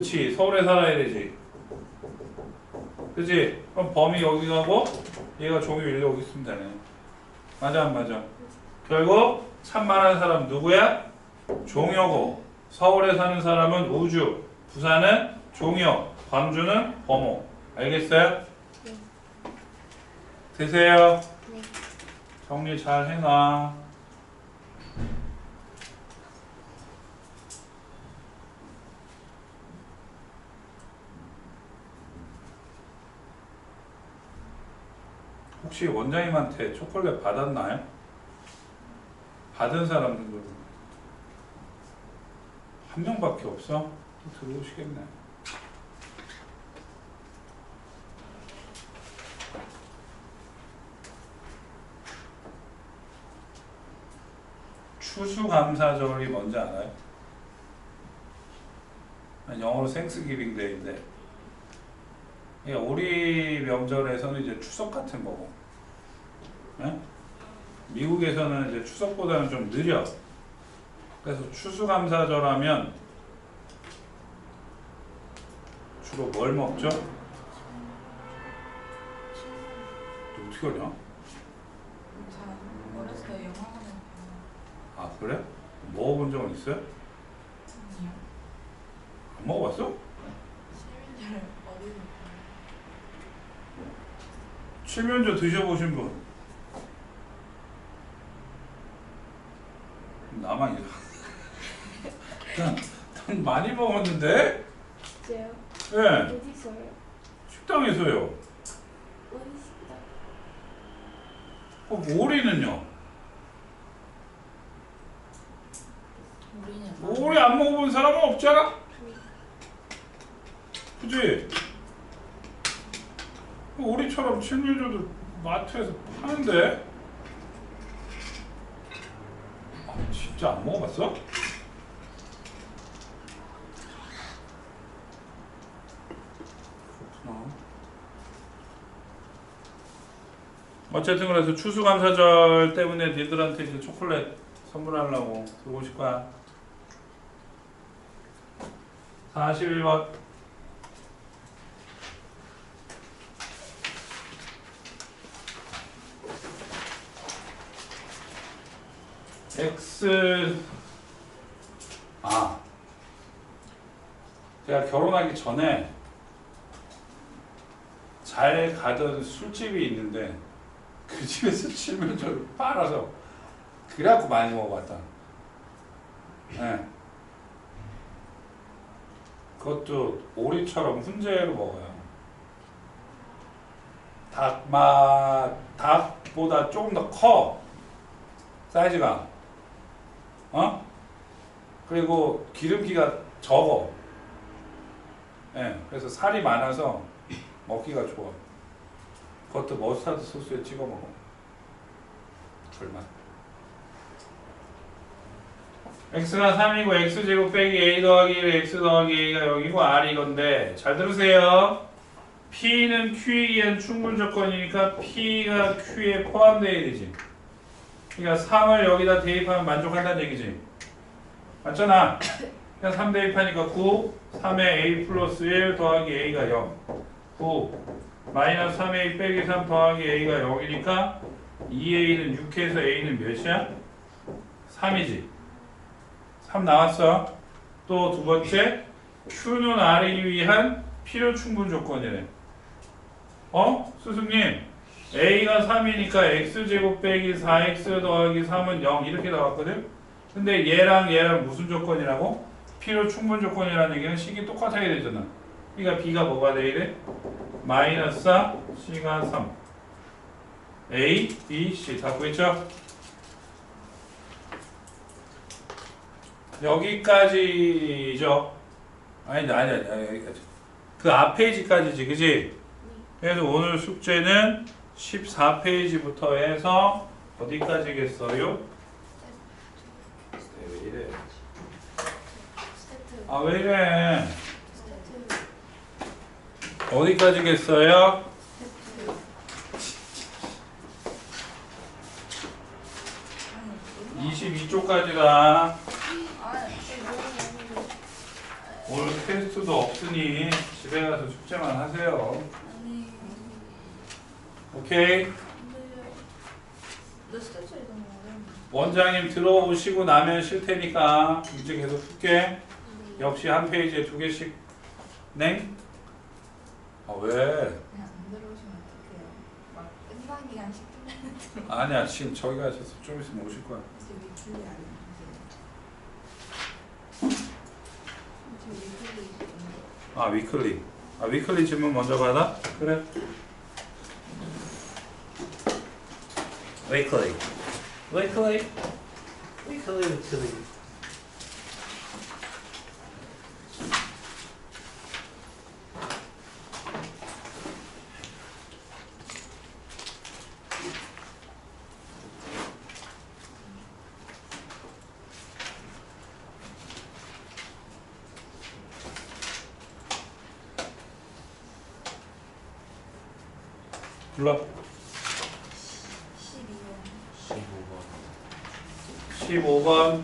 그렇지 서울에 살아야 되지. 그치? 그럼 범이 여기 가고 얘가 종이 일로 여기 있으면 되네. 맞아 안 맞아? 결국 참만한 사람 누구야? 종혁고. 서울에 사는 사람은 우주 부산은 종혁 광주는 범호. 알겠어요? 네. 되세요. 네. 정리 잘 해놔 혹시 원장님한테 초콜릿 받았나요? 받은 사람들도 한 명밖에 없어? 또 들어오시겠네. 추수감사절이 뭔지 알아요? 영어로 생스기빙 데이인데 예, 우리 명절에서는 이제 추석 같은 거고 예? 미국에서는 이제 추석보다는 좀 느려 그래서 추수감사절 하면 주로 뭘 먹죠? 너 어떻게 하냐? 잘 어렸을 때 영화관에 아 그래? 먹어본 적은 있어요? 아니요. 안 먹어봤어? 시민들 어디서 칠면조 드셔보신 분? 나만 이래. 난, 난 많이 먹었는데? 진짜요? 예, 어디서요? 식당에서요. 어디 식당? 어, 오리는요? 우리는 오리 안 먹어본 사람은 없잖아? 그지? 오리처럼 칠면조도 마트에서 파는데? 아, 진짜 안 먹어봤어? 그렇구나. 어쨌든 그래서 추수감사절 때문에 니들한테 이제 초콜릿 선물하려고 들어오실 거야. 41번. X 아 제가 결혼하기 전에 잘 가던 술집이 있는데 그 집에서 칠면조를 빨아서 그래갖고 많이 먹어봤다. 네. 그것도 오리처럼 훈제로 먹어요. 닭맛 닭보다 조금 더 커. 사이즈가. 어? 그리고 기름기가 적어. 예, 그래서 살이 많아서 먹기가 좋아. 그것도 머스타드 소스에 찍어 먹어. 불맛. x가 3이고 x제곱 빼기 a 더하기 1 x 더하기 a가 여기고 r이 이건데 잘 들으세요. p는 q에 충분 조건이니까 p가 q에 포함되어야 되지. 그러니까 3을 여기다 대입하면 만족한다는 얘기지. 맞잖아. 그냥 3 대입하니까 9, 3에 a 플러스 1 더하기 a가 0. 9, 마이너스 3a 빼기 3 더하기 a가 0이니까 2a는 6해서 a는 몇이야? 3이지. 3 나왔어. 또 두 번째, q는 r이 위한 필요 충분 조건이래. 어? 스승님, a가 3이니까 x제곱 빼기 4x 더하기 3은 0 이렇게 나왔거든? 근데 얘랑 얘랑 무슨 조건이라고? 필요 충분 조건이라는 얘기는 식이 똑같아야 되잖아. 그러니까 b가 뭐가 돼 이래? 마이너스 4, c가 3. a, b, c 다 구했죠? 여기까지죠. 아니 아니 아니 아니 여기까지. 그 앞 페이지까지지, 그지? 그래서 오늘 숙제는 14페이지부터 해서 어디까지겠어요? 스태트. 아왜 이래? 어디까지겠어요? 아니 22쪽까지다. 아니 아니, 아니, 아니. 오늘 테스트도. 없으니 집에 가서 숙제만 하세요. 오케이. 원장님 들어오시고 나면 쉴 테니까 이제 계속 풀게. 역시 한 페이지에 두 개씩. 냉? 아 왜? 그냥 안 들어오시면 어떡해요 막 끝나기 한 10분 전에 아니야 지금 저기 가셔서 좀 있으면 오실 거야. 저 위클리 있는데 아 위클리. 아 위클리 질문 먼저 받아? 그래. 위클리. 위클리. 위클리 위클리. 불러. 12번 15번,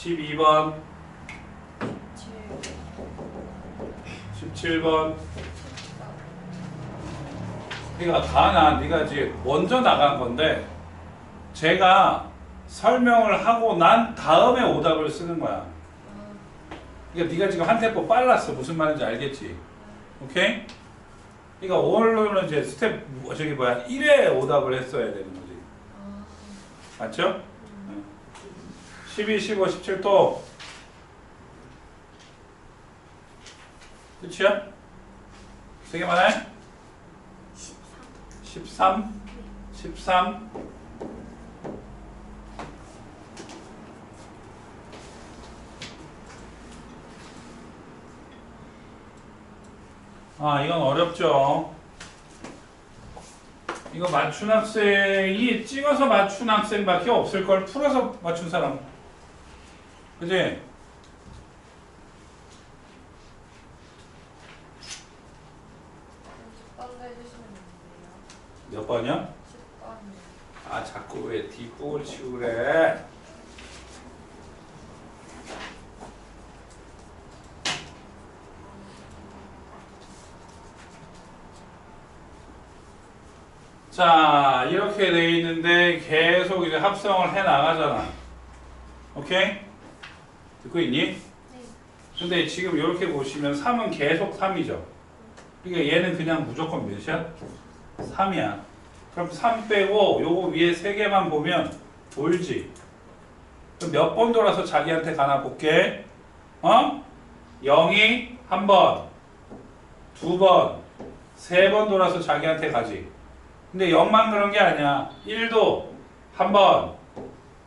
12번, 17번. 그러니까 다나 네가 이제 먼저 나간 건데 제가 설명을 하고 난 다음에 오답을 쓰는 거야. 그러니까 네가 지금 한 템포 빨랐어. 무슨 말인지 알겠지? 오케이? 그러니까 오늘은 이제 스텝 저기 뭐야 1회 오답을 했어야 되는 거지. 맞죠? 12, 15, 17 또. 끝이야? 세 개만 해? 13? 13? 아, 이건 어렵죠. 이거 맞춘 학생이 찍어서 맞춘 학생밖에 없을 걸 풀어서 맞춘 사람. 그지? 몇 번이야? 10번이요 아, 자꾸 왜 뒷북을 치고 그래? 자, 이렇게 돼 있는데 계속 이제 합성을 해 나가잖아. 오케이? 듣고 있니? 근데 지금 이렇게 보시면 3은 계속 3이죠. 그러니까 얘는 그냥 무조건 몇이야? 3이야. 그럼 3 빼고 요거 위에 3개만 보면 옳지. 그럼 몇 번 돌아서 자기한테 가나 볼게. 어? 0이 한 번, 두 번, 세 번 돌아서 자기한테 가지. 근데 0만 그런 게 아니야. 1도 한 번,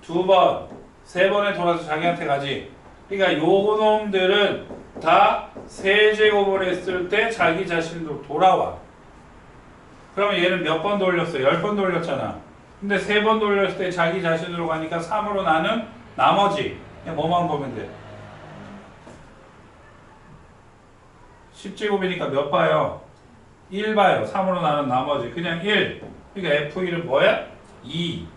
두 번, 세 번에 돌아서 자기한테 가지. 그러니까 요 놈들은 다 세제곱을 했을 때 자기 자신으로 돌아와. 그러면 얘는 몇 번 돌렸어? 10번 돌렸잖아. 근데 세 번 돌렸을 때 자기 자신으로 가니까 3으로 나는 나머지. 그냥 뭐만 보면 돼. 10제곱이니까 몇 봐요? 1 봐요. 3으로 나는 나머지. 그냥 1. 그러니까 F1은 뭐야? 2.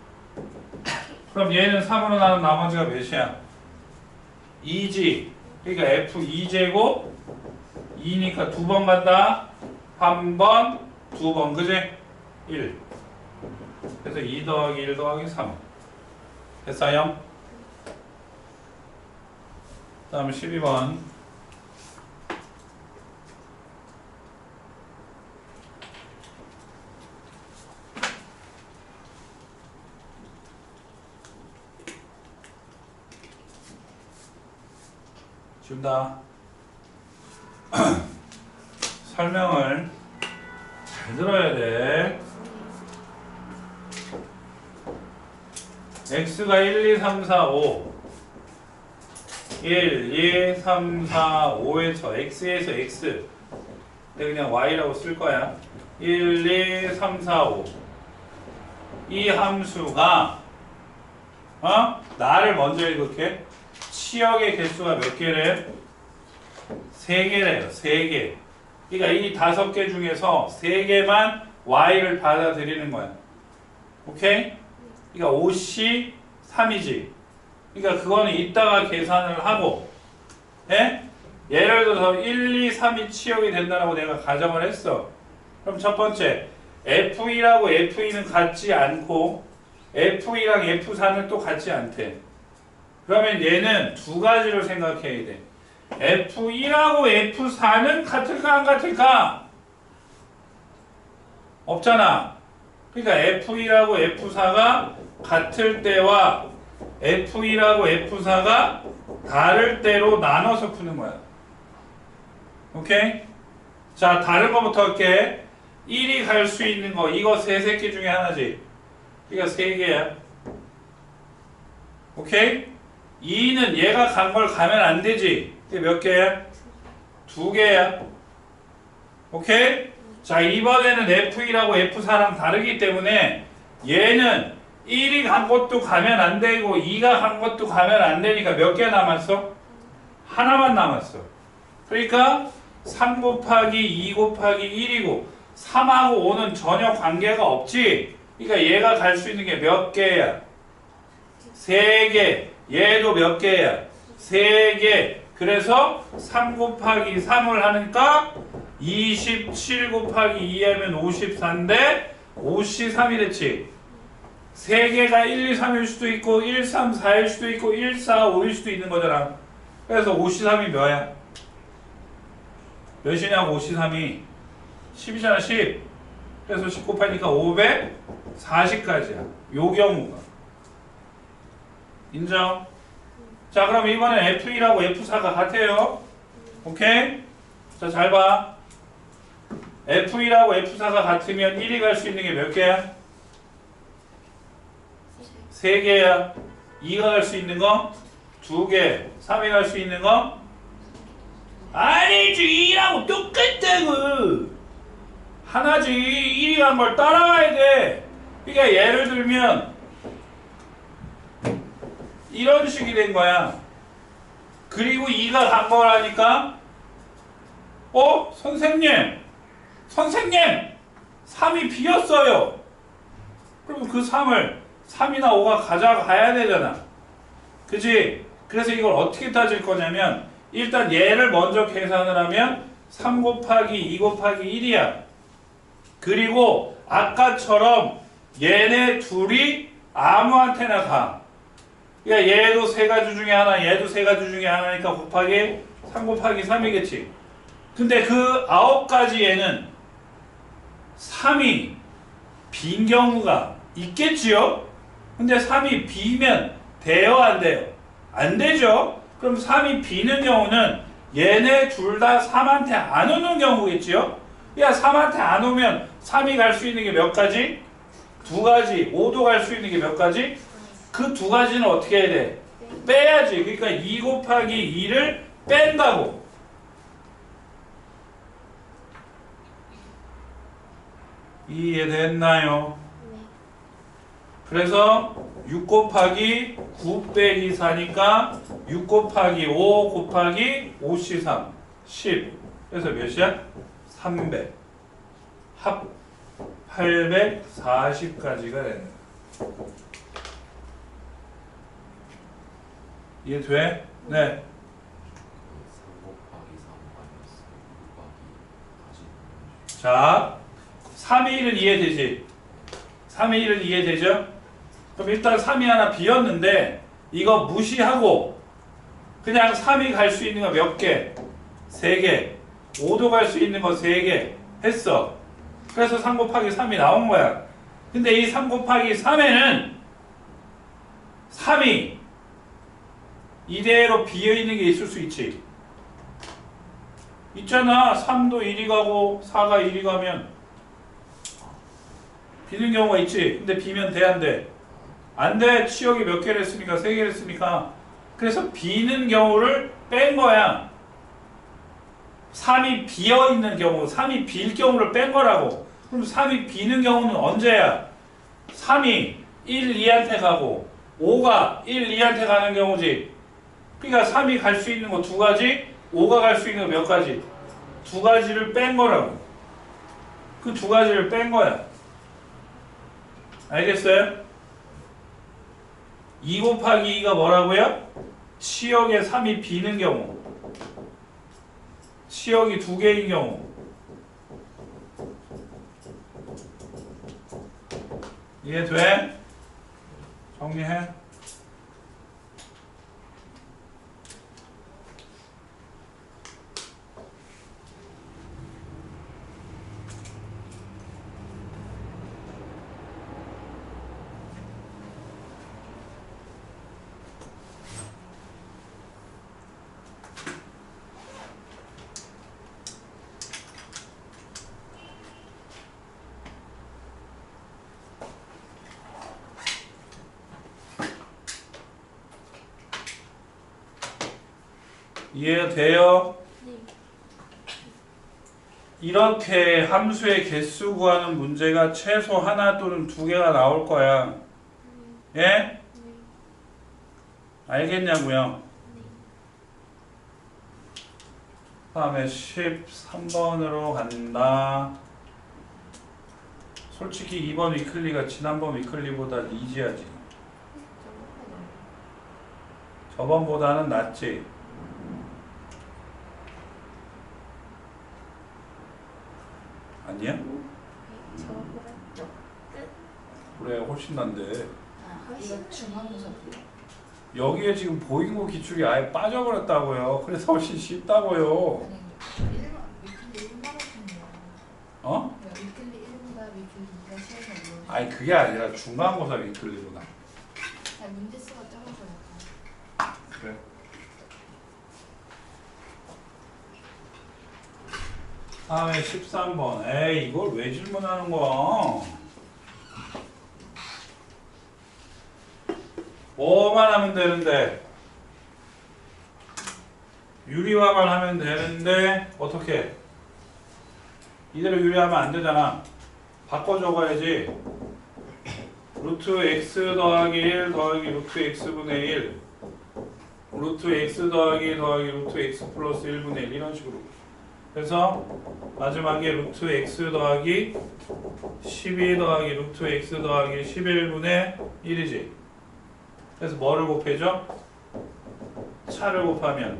그럼 얘는 3으로 나는 나머지가 몇이야? 2지. 그러니까 F2제곱 2니까 두 번 간다. 한 번, 두 번. 그지? 1. 그래서 2 더하기 1 더하기 3. 됐어요? 다음 12번. 준다. 설명을 잘 들어야 돼. x가 1, 2, 3, 4, 5. 1, 2, 3, 4, 5에서 x에서 x. 내가 그냥 y라고 쓸 거야. 1, 2, 3, 4, 5. 이 함수가 어? 나를 먼저 읽을게. 치역의 개수가 몇 개래? 세 개래요. 세 개. 그러니까 이 다섯 개 중에서 세 개만 y를 받아들이는 거야. 오케이? 그러니까 5시 3이지. 그러니까 그거는 이따가 계산을 하고, 예? 예를 들어서 1, 2, 3이 치역이 된다고 내가 가정을 했어. 그럼 첫 번째 F1하고 F2는 같지 않고 F2랑 F4는 또 같지 않대. 그러면 얘는 두 가지를 생각해야 돼. F1하고 F4는 같을까 안 같을까? 없잖아. 그러니까 F1하고 F4가 같을 때와 F1하고 F4가 다를 때로 나눠서 푸는 거야. 오케이? 자, 다른 거부터 할게. 1이 갈 수 있는 거, 이거 세 새끼 중에 하나지. 그러니까 세 개야. 오케이? 2는 얘가 간 걸 가면 안 되지. 몇 개야? 두 개야. 오케이? 자, 이번에는 F1하고 F4랑 다르기 때문에 얘는 1이 간 것도 가면 안 되고 2가 간 것도 가면 안 되니까 몇 개 남았어? 하나만 남았어. 그러니까 3 곱하기 2 곱하기 1이고 3하고 5는 전혀 관계가 없지. 그러니까 얘가 갈 수 있는 게 몇 개야? 세 개. 얘도 몇 개야? 세 개. 그래서 3 곱하기 3을 하니까 27 곱하기 2 하면 54인데 53이 됐지. 세 개가 1, 2, 3일 수도 있고 1, 3, 4일 수도 있고 1, 4, 5일 수도 있는 거잖아. 그래서 53이 뭐야? 몇이냐고 53이 10이잖아 10. 그래서 10 곱하니까 540까지야. 요 경우가. 인정? 자 그럼 이번엔 F1하고 F4가 같아요. 오케이? 자 잘 봐. F1하고 F4가 같으면 1이 갈 수 있는 게 몇 개야? 세 개야. 2가 갈 수 있는 거? 두 개. 3이 갈 수 있는 거? 아니지. 2하고 똑같다고. 하나지. 1이 간 걸 따라가야 돼. 그러니까 예를 들면 이런 식이 된 거야. 그리고 2가 간 거라니까 어? 선생님! 선생님! 3이 비었어요. 그럼 그 3을 3이나 5가 가져가야 되잖아. 그지? 그래서 이걸 어떻게 따질 거냐면 일단 얘를 먼저 계산을 하면 3 곱하기 2 곱하기 1이야. 그리고 아까처럼 얘네 둘이 아무한테나 가. 그러니까 얘도 세 가지 중에 하나, 얘도 세 가지 중에 하나니까 곱하기 3 곱하기 3이겠지. 근데 그 아홉 가지 얘는 3이 빈 경우가 있겠지요? 근데 3이 비면 돼요, 안 돼요? 안 되죠? 그럼 3이 비는 경우는 얘네 둘 다 3한테 안 오는 경우겠지요? 야, 3한테 안 오면 3이 갈 수 있는 게 몇 가지? 두 가지. 5도 갈 수 있는 게 몇 가지? 그 두 가지는 어떻게 해야 돼? 빼야지. 그러니까 2 곱하기 2를 뺀다고. 이해됐나요? 네. 그래서 6 곱하기 9 빼기 4니까 6 곱하기 5 곱하기 5C3 10 그래서 몇이야? 300 합 840까지가 되는 거야 이해 돼? 네 3 곱하기 3 마이너스 6 곱하기 다시 자, 3의 1은 이해되지? 3의 1은 이해되죠? 그럼 일단 3이 하나 비었는데 이거 무시하고 그냥 3이 갈 수 있는 거 몇 개? 3개 5도 갈 수 있는 거 3개 했어 그래서 3 곱하기 3이 나온 거야 근데 이 3 곱하기 3에는 3이 이대로 비어있는 게 있을 수 있지. 있잖아. 3도 1이 가고 4가 1이 가면 비는 경우가 있지. 근데 비면 돼 안 돼? 안 돼. 치역이 몇 개를 했으니까? 세 개를 했으니까? 그래서 비는 경우를 뺀 거야. 3이 비어 있는 경우 3이 빌 경우를 뺀 거라고. 그럼 3이 비는 경우는 언제야? 3이 1, 2한테 가고 5가 1, 2한테 가는 경우지 그러니까 3이 갈 수 있는 거 두 가지 5가 갈 수 있는 거 몇 가지? 두 가지를 뺀 거라고 그 두 가지를 뺀 거야 알겠어요? 2 곱하기 2가 뭐라고요? 치역에 3이 비는 경우 치역이 두 개인 경우 이해 돼? 정리해 이해돼요? 네. 이렇게 함수의 개수 구하는 문제가 최소 하나 또는 두 개가 나올 거야. 예? 네. 알겠냐고요? 네. 다음에 13번으로 간다. 솔직히 이번 위클리가 지난번 위클리보다 이지하지. 저번보다는 낫지. 아니야? 네. 저보다 그래 훨씬 난데. 아, 이거 중간고사 여기에 지금 보이고 기출이 아예 빠져버렸다고요. 그래서 훨씬 쉽다고요. 아니 1번 위클리 1번 같은데요. 어? 위클리 1보다 위클리 2가 쉬워서 모르 아니 그게 아니라 중간고사 위클리보다. 아니 문제 수가 적어서 약간 그래. 다음에 13번. 에이 이걸 왜 질문하는 거야? 뭐만 하면 되는데 유리화만 하면 되는데 어떻게? 이대로 유리하면 안 되잖아. 바꿔 적어야지. 루트 x 더하기 1 더하기 루트 x분의 1 루트 x 더하기 더하기 루트 x 플러스 1분의 1 이런 식으로 그래서 마지막에 루트 x 더하기 12 더하기 루트 x 더하기 11분의 1이지 그래서 뭐를 곱해줘? 차를 곱하면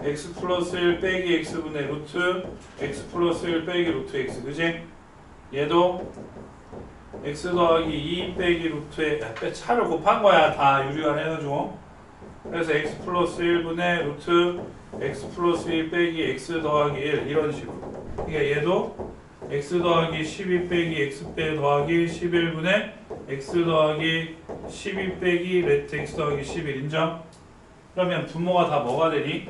x 플러스 1 빼기 x분의 루트 x 플러스 1 빼기 루트 x 그지? 얘도 x 더하기 2 빼기 루트에 아, 빼- 차를 곱한 거야 다 유리화 해가지고 그래서 x 플러스 1분의 루트 x 플러스 1 빼기 x 더하기 1 이런 식으로. 그러니까 얘도 x 더하기 12 빼기 x 빼 더하기 11분의 x 더하기 12 빼기 레트 x 더하기 11 인정? 그러면 분모가 다 뭐가 되니?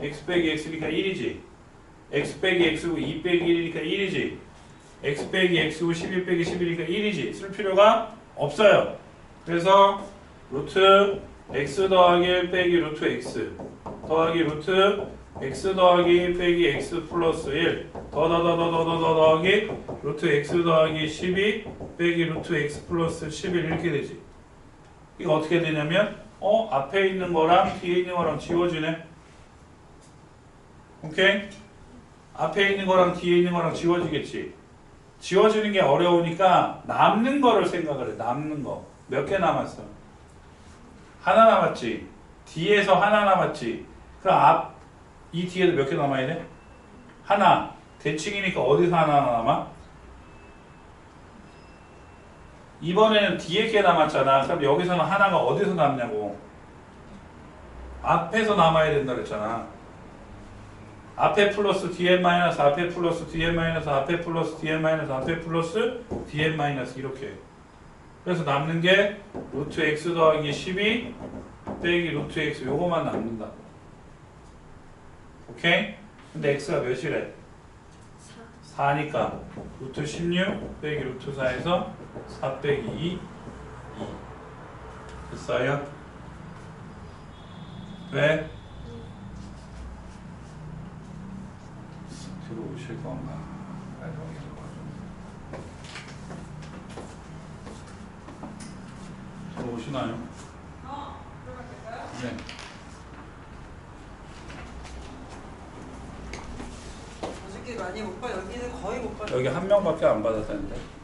x 빼기 x니까 1이지. x 빼기 x고 2 빼기 1이니까 1이지. x 빼기 x고 11 빼기 11이니까 1이지. 쓸 필요가 없어요. 그래서 루트 x 더하기 1 빼기 루트 x 더하기 루트 x 더하기 빼기 x 플러스 1 더더더더더더 더하기 루트 x 더하기 12 빼기 루트 x 플러스 11 이렇게 되지. 이거 어떻게 되냐면 어 앞에 있는 거랑 뒤에 있는 거랑 지워지네. 오케이? 앞에 있는 거랑 뒤에 있는 거랑 지워지겠지. 지워지는 게 어려우니까 남는 거를 생각을 해. 남는 거. 몇 개 남았어? 하나 남았지. 뒤에서 하나 남았지. 그럼 앞, 이 뒤에도 몇 개 남아야 돼? 하나. 대칭이니까 어디서 하나 남아? 이번에는 뒤에 게 남았잖아. 그럼 여기서는 하나가 어디서 남냐고. 앞에서 남아야 된다 그랬잖아. 앞에 플러스 dn 마이너스 앞에 플러스 dn 마이너스 앞에 플러스 dn 마이너스 앞에 플러스 dn 마이너스 이렇게. 그래서 남는 게 루트 x 더하기 12 빼기 루트 x 요거만 남는다. 오케이? 근데 x가 몇이래? 4. 4니까 루트 16 빼기 루트 4에서 4 빼기 2 2 됐어요? 왜? 들어오실 건가? 빨리 들어오시나요? 네. 어저께 많이 못 봐. 여기는 거의 못 봐. 여기 한 명밖에 안 받았다는데.